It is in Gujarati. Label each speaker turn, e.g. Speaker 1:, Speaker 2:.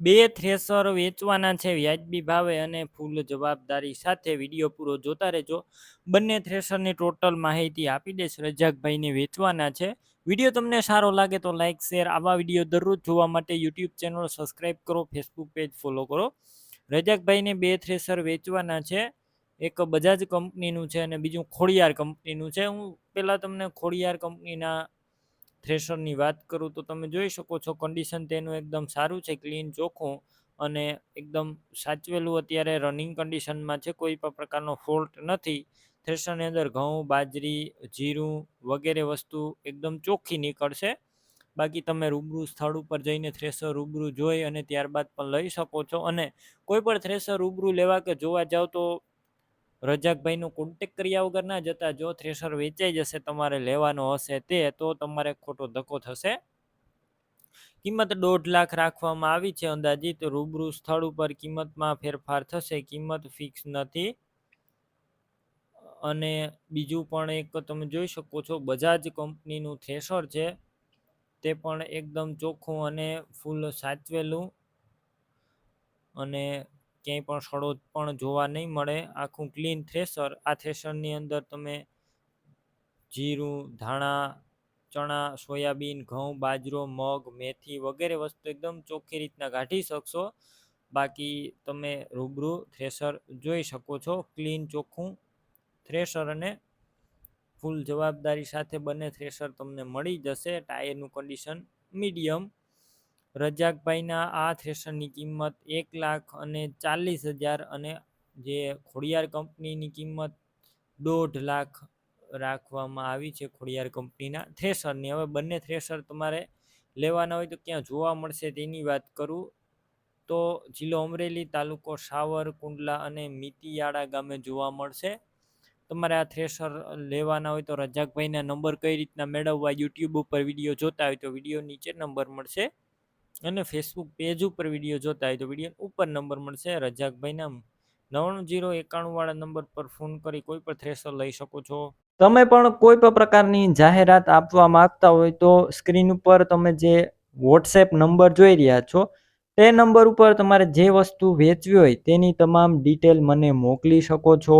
Speaker 1: બે થ્રેસર વેચવાના છે વ્યાજબી ભાવે અને ફૂલ જવાબદારી સાથે વીડિયો પૂરો જોતા રહેજો. બંને થ્રેસરની ટોટલ માહિતી આપી દઈશ રજાકભાઈને વેચવાના છે. વીડિયો તમને સારો લાગે તો લાઇક શેર, આવા વીડિયો દરરોજ જોવા માટે યુટ્યુબ ચેનલ સબસ્ક્રાઈબ કરો, ફેસબુક પેજ ફોલો કરો. રજાકભાઈને બે થ્રેસર વેચવાના છે. એક બજાજ કંપનીનું છે અને બીજું ખોડિયાર કંપનીનું છે. હું પહેલાં તમને ખોડિયાર કંપનીના થ્રેશરની વાત કરું તો તમે જોઈ શકો છો કન્ડિશન તેનું એકદમ સારું છે ક્લીન ચોખ્ખું અને એકદમ સાચવેલું અત્યારે રનિંગ કન્ડિશનમાં છે, કોઈ પણ પ્રકારનો ફોલ્ટ નથી. થ્રેશરની અંદર ઘઉં, બાજરી, જીરું વગેરે વસ્તુ એકદમ ચોખ્ખી નીકળશે. બાકી તમે રૂબરૂ સ્થળ ઉપર જઈને થ્રેસર રૂબરૂ જોઈ અને ત્યારબાદ પણ લઈ શકો છો અને કોઈ પણ થ્રેસર રૂબરૂ લેવા કે જોવા જાવ તો રજાકભાઈનો કોન્ટેક કર્યા વગર ના જતા જો થ્રેસર વેચાઈ જશે, તમારે લેવાનો હશે તે, તો તમારે ખોટો ધક્કો થશે. કિંમત દોઢ લાખ રાખવામાં આવી છે અંદાજિત, રૂબરૂ સ્થળ ઉપર કિંમતમાં ફેરફાર થશે, કિંમત ફિક્સ નથી. અને બીજું પણ એક તમે જોઈ શકો છો, બજાજ કંપનીનું થ્રેસર છે, તે પણ એકદમ ચોખ્ખું અને ફૂલ સાચવેલું. અને ક્યાંય પણ સડો પણ જોવા નહીં મળે. આખું ક્લીન થ્રેસર આ થ્રેસરની અંદર તમે જીરું, ધાણા, ચણા, સોયાબીન, ઘઉં, બાજરો, મગ, મેથી વગેરે વસ્તુ એકદમ ચોખ્ખી રીતના કાઢી શકશો. બાકી તમે રૂબરૂ થ્રેસર જોઈ શકો છો. ક્લીન ચોખ્ખું થ્રેસર અને ફૂલ જવાબદારી સાથે બંને થ્રેસર તમને મળી જશે. ટાયરનું કન્ડિશન મીડિયમ રજાકભાઈના આ થ્રેશરની કિંમત એક લાખ અને ચાલીસ હજાર અને જે ખોડિયાર કંપનીની કિંમત દોઢ લાખ રાખવામાં આવી છે ખોડિયાર કંપનીના થ્રેસરની હવે બંને થ્રેશર તમારે લેવાના હોય તો ક્યાં જોવા મળશે તેની વાત કરું. તો જિલ્લો અમરેલી, તાલુકો સાવર, કુંડલા અને મિતિયાળા ગામે જોવા મળશે. તમારે આ થ્રેશર લેવાના હોય તો રજાકભાઈના નંબર કઈ રીતના મેળવવા, યુટ્યુબ ઉપર વીડિયો જોતા હોય તો વીડિયો નીચે નંબર મળશે. અને ફેસબુક પેજ ઉપર વીડિયો જોતા હોય તો વીડિયો ઉપર નંબર મળશે. રજાકભાઈના નવ્વાણું જીરો એકાણું વાળા નંબર પર ફોન કરી કોઈ પણ થ્રેસર લઈ શકો છો. તમે પણ કોઈ પણ પ્રકારની જાહેરાત આપવા માંગતા હોય તો સ્ક્રીન ઉપર તમે જે વોટ્સએપ નંબર જોઈ રહ્યા છો, તે નંબર ઉપર તમારે જે વસ્તુ વેચવી હોય તેની તમામ ડિટેલ મને મોકલી શકો છો.